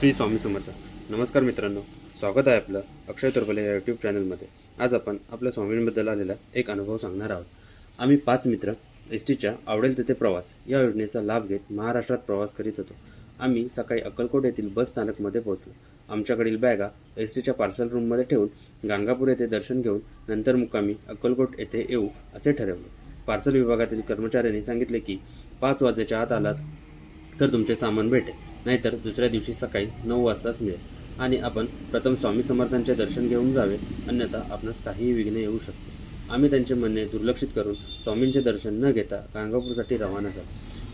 श्री स्वामी समर्थ. नमस्कार मित्रांनो. स्वागत आहे आपलं अक्षय तोरपले या यूट्यूब चॅनलमध्ये आज आपण आपल्या स्वामींबद्दल आलेला एक अनुभव सांगणार आहोत. आम्ही पाच मित्र एस टीच्या आवडेल तिथे प्रवास या योजनेचा लाभ घेत महाराष्ट्रात प्रवास करीत होतो. आम्ही सकाळी अक्कलकोट येथील बस स्थानकमध्ये पोहोचलो. आमच्याकडील बॅगा एस टीच्या पार्सल रूममध्ये ठेवून गाणगापूर येथे दर्शन घेऊन नंतर मुक्कामी अक्कलकोट येथे येऊ असे ठरवले. पार्सल विभागातील कर्मचाऱ्यांनी सांगितले की पाच वाजेच्या आत आलात तर तुमचे सामान भेटेल. नाहीतर दुसऱ्या दिवशी सकाळी नऊ वाजताच मिळेल. आणि आपण प्रथम स्वामी समर्थांचे दर्शन घेऊन जावे अन्यथा आपणास काहीही विघ्न येऊ शकते. आम्ही त्यांचे म्हणणे दुर्लक्षित करून स्वामींचे दर्शन न घेता गाणगापूरसाठी रवाना झालो.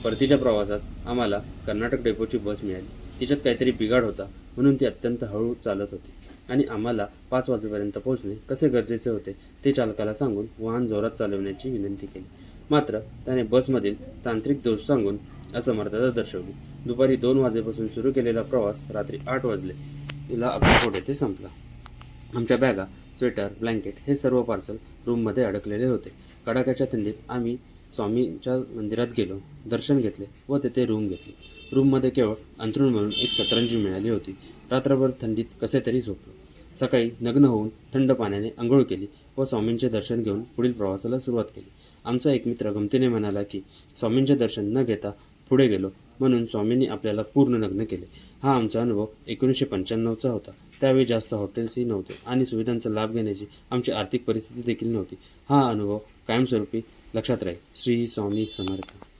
परतीच्या प्रवासात आम्हाला कर्नाटक डेपोची बस मिळाली. तिच्यात काहीतरी बिघाड होता म्हणून ती अत्यंत हळू चालत होती. आणि आम्हाला पाच वाजेपर्यंत पोहोचणे कसे गरजेचे होते ते चालकाला सांगून वाहन जोरात चालवण्याची विनंती केली. मात्र त्याने बसमधील तांत्रिक दोष सांगून असमर्थता दर्शवली. दुपारी दोन वाजेपासून सुरू केलेला प्रवास रात्री आठ वाजले. तिला अक्कलकोट येथे संपला. आमच्या बॅगा स्वेटर ब्लँकेट हे सर्व पार्सल रूममध्ये अडकलेले होते. कडाक्याच्या थंडीत आम्ही स्वामींच्या मंदिरात गेलो दर्शन घेतले व तेथे रूम घेतली. रूममध्ये केवळ अंथरूण म्हणून एक सतरंजी मिळाली होती. रात्रभर थंडीत कसे तरी झोपलो. सकाळी नग्न होऊन थंड पाण्याने आंघोळ केली व स्वामींचे दर्शन घेऊन पुढील प्रवासाला सुरुवात केली. आमचा एक मित्र गमतीने म्हणाला की स्वामींचे दर्शन न घेता पुढे गेलो. म्हणून स्वामींनी आपल्याला पूर्ण नग्न केले. हा आमचा अनुभव एकोणीसशे पंच्याण्णवचा होता. त्यावेळी जास्त हॉटेल्सही नव्हते आणि सुविधांचा लाभ घेण्याची आमची आर्थिक परिस्थिती देखील नव्हती. हा अनुभव कायमस्वरूपी लक्षात राहील. श्री स्वामी समर्थ.